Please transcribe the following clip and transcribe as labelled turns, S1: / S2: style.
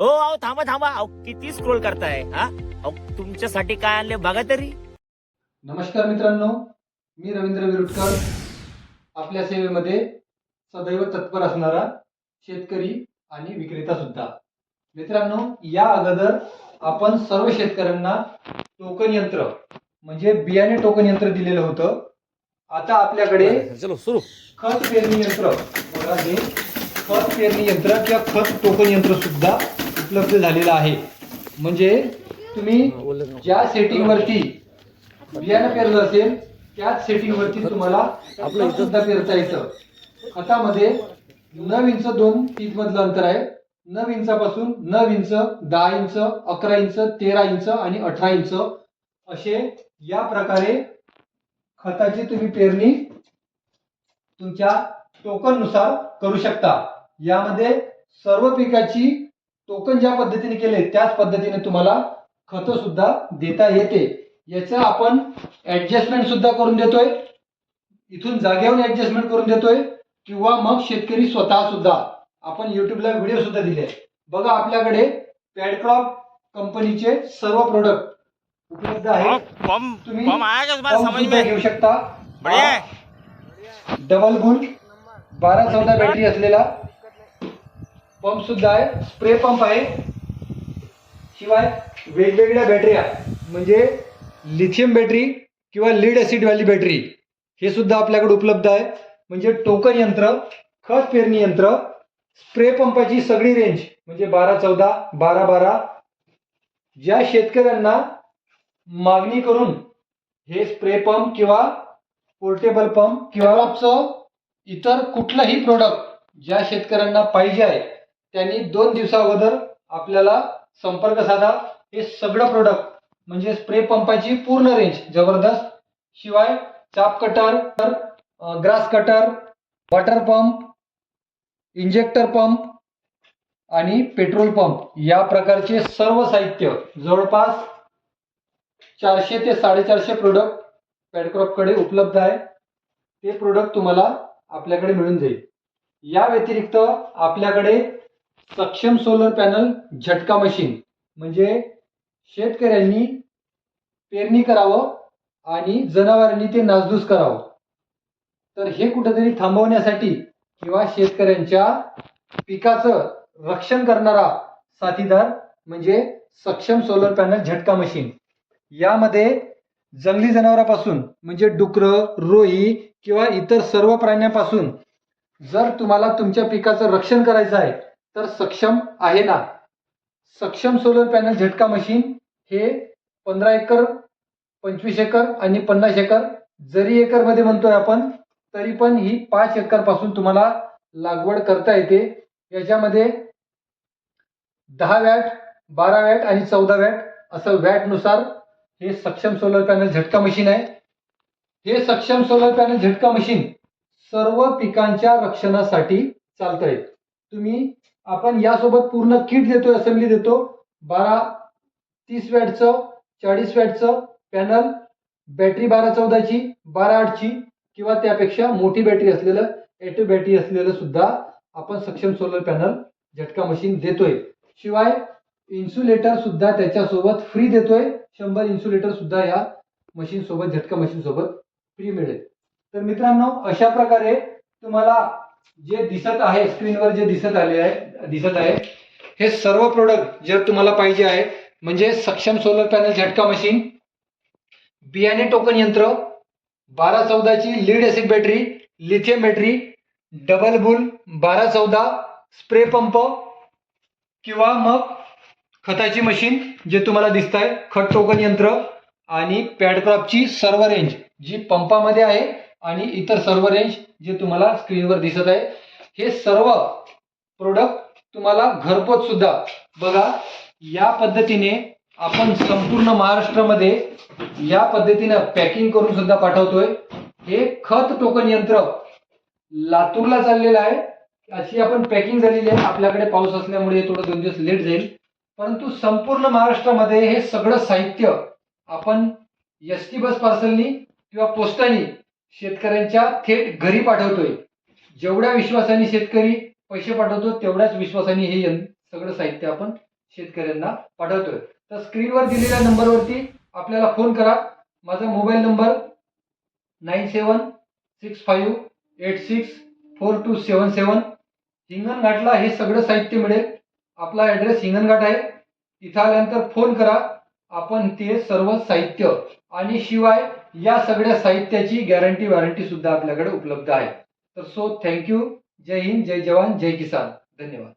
S1: ओ अहो थांबा थांबा. अहो किती स्क्रोल करताय हा? अहो तुमच्यासाठी काय आणले बघा तरी.
S2: नमस्कार मित्रांनो मी रवींद्र विरुटकर आपल्या सेवेमध्ये सदैव तत्पर असणारा शेतकरी आणि विक्रेता सुद्धा. मित्रांनो या अगोदर आपण सर्व शेतकऱ्यांना टोकन यंत्र म्हणजे बियाणे टोकन यंत्र दिलेलं होतं. आता आपल्याकडे
S1: चलो सुरू.
S2: खत पेरणी यंत्र बघा हे. खत पेरणी यंत्र किंवा खत टोकन यंत्र सुद्धा उपलब्ध झालेलं आहे. म्हणजे तुम्ही ज्या सेटिंग वरती बियाणं पेरलं असेल त्याच सेटिंग वरती तुम्हाला आपलं सुद्धा पेरता येतं. खतामध्ये नऊ इंच दोन फीट मधलं अंतर आहे. नऊ इंचापासून नऊ इंच दहा इंच अकरा इंच तेरा इंच आणि अठरा इंच असे या प्रकारे खताची तुम्ही पेरणी तुमच्या टोकननुसार करू शकता. यामध्ये सर्व पिकाची टोकन ज्या पद्धतीने केले त्याच पद्धतीने तुम्हाला खत सुद्धा देता येते. याचं आपण ऍडजस्टमेंट सुद्धा करून देतोय. इथून जागेहून ऍडजस्टमेंट करून देतोय. किंवा मग शेतकरी स्वतः सुद्धा. आपण युट्यूबला व्हिडिओ सुद्धा दिले बघा आपल्याकडे पॅडक्रॉप कंपनीचे सर्व प्रोडक्ट उपलब्ध आहेत. तुम्ही घेऊ शकता. डबल बुल बारा चौदा बॅटरी असलेला पंप सुद्धा आहे स्प्रे पंप आहे. शिवाय वेगवेगळ्या बॅटऱ्या म्हणजे लिथियम बॅटरी किंवा लीड ऍसिड वाली बॅटरी हे सुद्धा आपल्याकडे उपलब्ध आहे. म्हणजे टोकन यंत्र खत पेरणी यंत्र स्प्रे पंपाची सगळी रेंज म्हणजे बारा चौदा बारा बारा ज्या शेतकऱ्यांना मागणी करून हे स्प्रे पंप किंवा पोर्टेबल पंप किंवा इतर कुठलंही प्रोडक्ट ज्या शेतकऱ्यांना पाहिजे आहे त्यांनी दोन दिवसा अगोदर आपल्याला संपर्क साधा. हे सगळं प्रोडक्ट म्हणजे स्प्रे पंपाची पूर्ण रेंज जबरदस्त. शिवाय chaff cutter grass cutter water pump injector pump आणि पेट्रोल पंप या प्रकारचे सर्व साहित्य. जवळपास चारशे ते साडेचारशे प्रोडक्ट पॅडक्रॉपकडे उपलब्ध आहे. ते प्रोडक्ट तुम्हाला आपल्याकडे मिळून जाईल. या व्यतिरिक्त आपल्याकडे सक्षम सोलर पॅनल झटका मशीन. म्हणजे शेतकऱ्यांनी पेरणी करावं आणि जनावरांनी ते नासधूस करावं. तर हे कुठेतरी थांबवण्यासाठी किंवा शेतकऱ्यांच्या पिकाचं रक्षण करणारा साथीदार म्हणजे सक्षम सोलर पॅनल झटका मशीन. यामध्ये जंगली जनावरापासून म्हणजे डुकरं रोही किंवा इतर सर्व प्राण्यांपासून जर तुम्हाला तुमच्या पिकाचं रक्षण करायचं आहे तर सक्षम आहे ना? सक्षम सोलर पॅनल झटका मशीन हे पंधरा एकर पंचवीस एकर आणि पन्नास एकर जरी एकरमध्ये म्हणतोय आपण तरी पण ही पाच एकरपासून तुम्हाला लागवड करता येते. याच्यामध्ये दहा वॅट बारा वॅट आणि चौदा वॅट असं वॅटनुसार हे सक्षम सोलर पॅनल झटका मशीन आहे. हे सक्षम सोलर पॅनल झटका मशीन सर्व पिकांच्या रक्षणासाठी चालत आहे तुम्ही आपण यासोबत पूर्ण किट देतो असेंब्ली देतो. बारा तीस वॅटचं चाळीस वॅटचं पॅनल बॅटरी बारा चौदाची बारा आठची किंवा त्यापेक्षा मोठी बॅटरी असलेलं एटो बॅटरी असलेलं सुद्धा आपण सक्षम सोलर पॅनल झटका मशीन देतोय. शिवाय इन्सुलेटर सुद्धा त्याच्यासोबत फ्री देतोय. शंभर इन्सुलेटर सुद्धा या मशीन सोबत झटका मशीन सोबत फ्री मिळेल. तर मित्रांनो अशा प्रकारे तुम्हाला जे दिसत आहे स्क्रीनवर जे दिसत आले आहे दिसत आहे. हे सर्व प्रोडक्ट जर तुम्हाला पाहिजे आहे म्हणजे सक्षम सोलर पॅनल झटका मशीन बियाणे टोकन यंत्र बारा चौदाची lead acid battery lithium battery double bull बारा चौदा स्प्रे पंप किंवा मग खताची मशीन जे तुम्हाला दिसत आहे खत टोकन यंत्र आणि पॅडक्रॉपची सर्व रेंज जी पंपामध्ये आहे आणि इतर सर्व रेंज जे तुम्हाला स्क्रीनवर दिसत आहे. हे सर्व प्रोडक्ट तुम्हाला घरपोच सुद्धा. बघा या पद्धतीने आपण संपूर्ण महाराष्ट्रामध्ये या पद्धतीनं पॅकिंग करून सुद्धा पाठवतोय. हे खत टोकन यंत्र लातूरला चाललेलं आहे. अशी आपण पॅकिंग झालेली आहे. आपल्याकडे पाऊस असल्यामुळे थोडं दोन दिवस लेट जाईल. परंतु संपूर्ण महाराष्ट्रामध्ये हे सगळं साहित्य आपण एस टी बस पार्सलनी किंवा पोस्टानी शेतकऱ्यांच्या थेट घरी पाठवतोय. जेवढ्या विश्वासाने शेतकरी पैसे पाठवतो तेवढ्याच विश्वासाने हे सगळं साहित्य आपण शेतकऱ्यांना पाठवतोय. तर स्क्रीनवर दिलेल्या नंबरवरती आपल्याला फोन करा. माझा mobile number nine seven six five eight six four two seven seven. हिंगणघाटला हे सगळं साहित्य मिळेल. आपला ॲड्रेस हिंगणघाट आहे. इथं आल्यानंतर फोन करा. आपण ते सर्व साहित्य आणि शिवाय या सगळ्या साहित्याची गॅरंटी वॉरंटी सुद्धा आपल्याकडे उपलब्ध आहे. तर सो थँक्यू. जय हिंद जय जवान जय किसान. धन्यवाद.